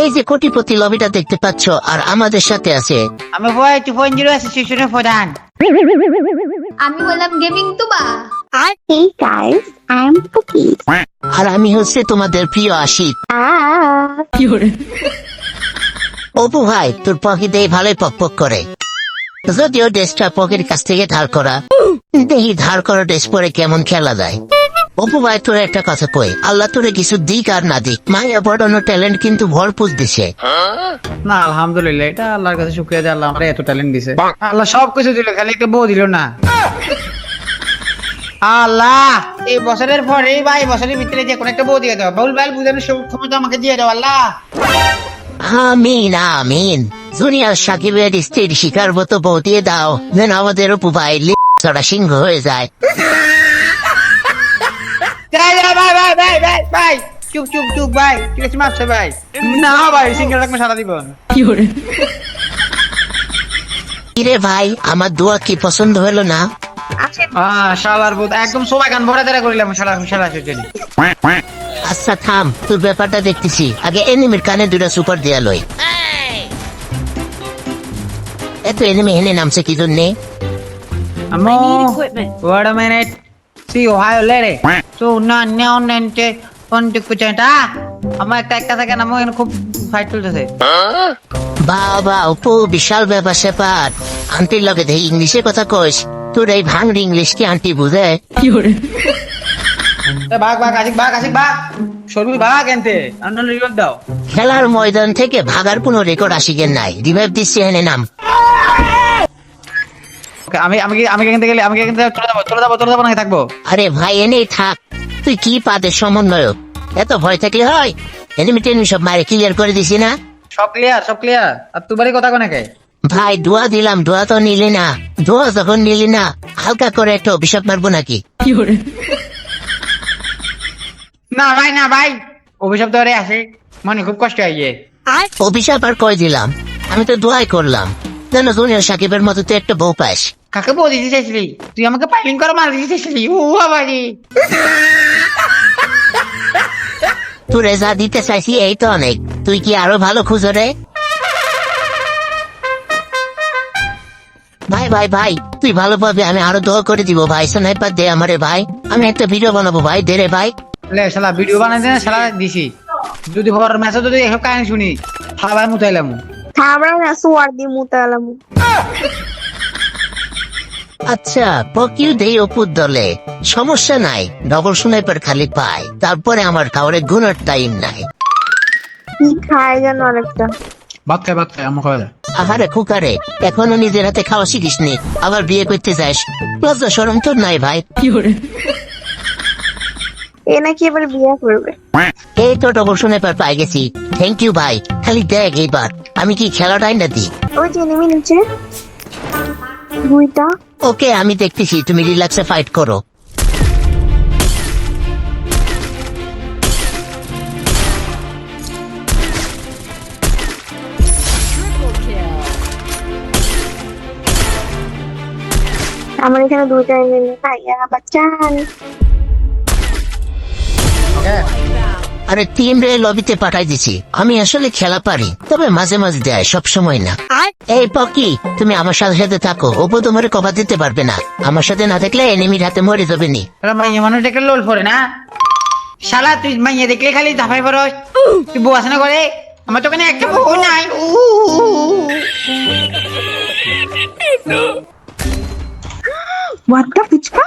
এই যে কোটিপতি লবিটা দেখতে পাচ্ছ আর আমাদের সাথে আছে। আমি ভয় টু পয়েন্ট জিরো অ্যাসোসিয়েশনের প্রধান। আমি বললাম gaming Tuba. Hey guys, I'm Cookies. আর আমি হচ্ছে তোমাদের প্রিয় আশিক। Ah. অপু ভাই তোর পকেটে ভালোই পক পক করে। যদিও ড্রেসটা পকেট কাছ থেকে ধার করা দেখি ধার করা ড্রেস পরে কেমন খেলা যায়। অপু ভাই তোর একটা কথা কই। আল্লাহ তোরে কিছু দিক আর না দিক। মাইয়া বড়ানো ট্যালেন্ট কিন্তু ভরপুর দিছে। না আলহামদুলিল্লাহ এটা আল্লাহর কাছে শুক্রিয়া যে আল্লাহ আমার এত ট্যালেন্ট দিছে। আল্লাহ সব কিছু দিল খালি একটা বউ দিল না। আল্লাহ এই বছরের পরে বা এই বছরের ভিতরে যে কোনো একটা বউ দিয়ে দাও। বাউল বাইল বুঝানোর সব ক্ষমতা আমাকে দিয়ে দাও আল্লাহ। আমিন আমিন। জুনিয়র সাকিবের স্ত্রীর শিকার মতো বউ দিয়ে দাও। যেন আমাদের অপু ভাই ছড়া সিংহ হয়ে যায়। ভাই ভাই ভাই ভাই ভাই। চুপ চুপ চুপ ভাই। ঠিক আছে মাপছে ভাই। না ভাই সিঙ্গেল রাখবে সারা জীবন। কিরে? ভাই আমার দোয়া কি পছন্দ হলো না? শালার বুধ একদম সবাই গান ভরা তারা করিলাম শালা শালা সুচেনি আচ্ছা থাম তোর ব্যাপারটা দেখতেছি। আগে এনিমির কানে দুটা সুপার দেয়া লই এত এনিমি হেনে নামছে কি জন্যে? Amo, wait a minute. See, Ohio lady. So, না নেও নেনতে কোন দিকু চাইটা আমার একটা একটা থাকে না আমার খুব ফাইট চলতেছে বাবা অপু বিশাল ব্যাপার স্যাপার। আন্টির লগে দেখি ইংলিশে কথা কইস তোর এই ভাঙড়ি ইংলিশ কি আন্টি বুঝে? এ, ভাগ ভাগ আসিক ভাগ আসিক ভাগ সরবি ভাগ এনতে। আন্ডার রিভাইভ দাও। খেলার ময়দান থেকে ভাগার কোনো রেকর্ড আসিগেন নাই। রিভাইভ দিচ্ছি হেনে নাম। আমি আমি আমি এখান থেকে গেলে আমি এখান থেকে চলে যাব চলে যাব চলে যাব নাকি থাকব? আরে ভাই এনেই থাক। তুই কি পাদের সমন্বয়ক? এত ভয় থাকলে হয়? এনিমি টেনিমি সব মারে ক্লিয়ার করে দিছি না? সব ক্লিয়ার সব ক্লিয়ার আর তুবারই কথা কোনাকে ভাই দোয়া দিলাম দোয়া তো নিলি না। দোয়া যখন নিলি না হালকা করে একটা অভিশাপ মারবো নাকি? না ভাই না ভাই। অভিশাপ ধরে আসে মানে খুব কষ্ট হয় গিয়ে। অভিশাপ আর কয় দিলাম? আমি তো দোয়াই করলাম। যেন জুনিয়র সাকিবের মতো তুই একটা বউ পাস। কাকে বউ দিতে চাইছিলি? তুই আমাকে পাইলিং করে মার চাইছিলি। ও বাবারি তোরে যা দিতে চাইছি এই তো অনেক। তুই কি আরও ভালো খুঁজো রে? ভাই ভাই ভাই তুই ভালো পাবি আমি আরও দোয়া করে দিব। ভাই স্নাইপার দে আমারে ভাই। আমি একটা ভিডিও বানাবো ভাই দে রে ভাই। লে শালা ভিডিও বানাইতে না শালা দিছি। যদি বড় ম্যাচে যদি এসব কাহিনী শুনি শালা মুতাইলাম suwar di mo alam mo. আচ্ছা পকিউ দেই অপুর দলে। সমস্যা নাই ডবল স্নাইপার খালি পাই তারপরে আমার কাউরে গুনার টাইম নাই। কি খায় যেন অনেকটা ভাত খাই ভাত খাই আমার খাওয়া আহারে খুকারে এখনও নিজের হাতে খাওয়া শিখিসনি। আবার বিয়ে করতে যাস। লজ্জা সরম তোর নাই ভাই। এ নাকি এবার বিয়ে করবে। এই তো ডবল স্নাইপার পাই গেছি। থ্যাংক ইউ ভাই। খালি দেখ এইবার। আমি কি খেলাটাই না দিই? ওই যে নেমে নিচে। দুইটা। ওকে আমি দেখতেছি তুমি রিল্যাক্সে ফাইট করো। আমার এখানে দুইটা এনে ভাইয়া বাচ্চান আরে টিম রে লবিতে পাঠাই দিছি। আমি আসলে খেলা পারি তবে মাঝে মাঝে দেয় সব সময় না। এই পকি তুমি আমার সাথে সাথে থাকো ওপো তোমার কভার দিতে পারবে না। আমার সাথে না থাকলে এনিমির হাতে মরে যাবে নি। এরা মাইয়া মানুষ লোল পরে না? শালা তুই মাইয়া দেখলে খালি ধাপাই পড়স। তুই করে আমার তো ওখানে একটা বউ নাই। ফুচকা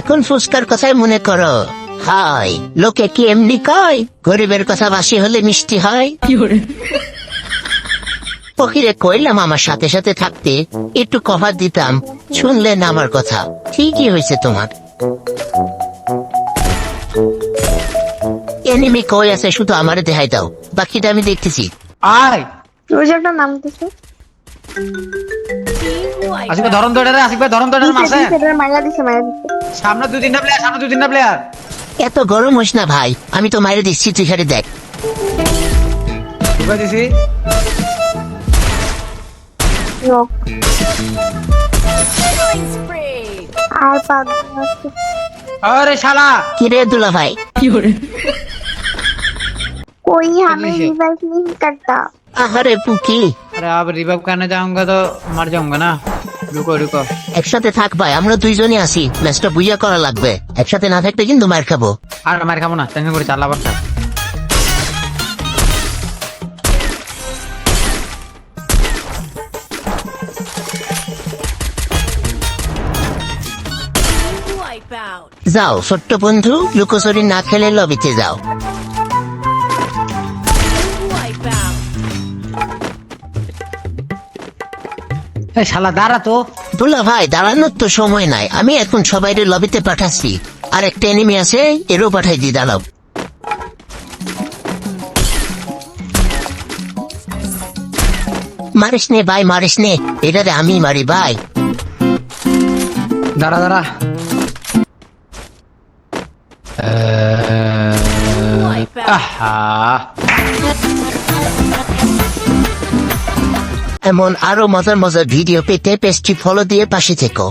এখন ফুচকার কথাই মনে করো। হাই লোকে কি এমনি কয়? গরিবের কথা বাসি হলে মিষ্টি হয়? ফকিরে কইলাম আমার সাথে সাথে থাকতে একটু কভার দিতাম শুনলেন আমার কথা। ঠিকই হয়েছে তোমার। এনিমি কই আছে শুধু আমারে দেখাই দাও বাকিটা আমি দেখতেছি। আয়! রোজারটা নাম দিছে আসিক ভাই ধরন আসিক ভাই ধরন এটা মারছে। মাইলা দিছে মাইলা দিছে। সামনে দু তিনটা প্লেয়ার সামনে দু তিনটা প্লেয়ার এত গরম হইস না ভাই আমি তো মাইরে দিচ্ছি তুই খালি দেখ দিছি নক আর পাঁচ আছে। আরে শালা কি রে দুলা ভাই कोई हमें अभिषेक। रिवाइव नहीं करता আহারে পুকি अरे आप रिवाइव करने जाऊंगा तो मर जाऊंगा ना रुको रुको একসাথে থাক ভাই আমরা দুইজনই আছি। ম্যাচটা বুঝিয়া করা লাগবে। একসাথে না থাকলে কিন্তু মার খাব। আর মার খাব না টেনশন করে চালাবার থাক যাও ছোট্ট বন্ধু লুকোচুরি না খেলে লবিতে যাও। এই শালা দাঁড়া তো। দুলা ভাই দাঁড়ানোর তো সময় নাই। আমি এখন সবাই লবিতে পাঠাচ্ছি। আর একটা এনিমি আছে এরও পাঠাই দি দাঁড়াও। মারিস নে ভাই মারিস নে। আমি মারি ভাই। দাঁড়া দাঁড়া। আহা। এমন আরও মজার মজার ভিডিও পেতে পেজটি ফলো দিয়ে পাশে থেকো।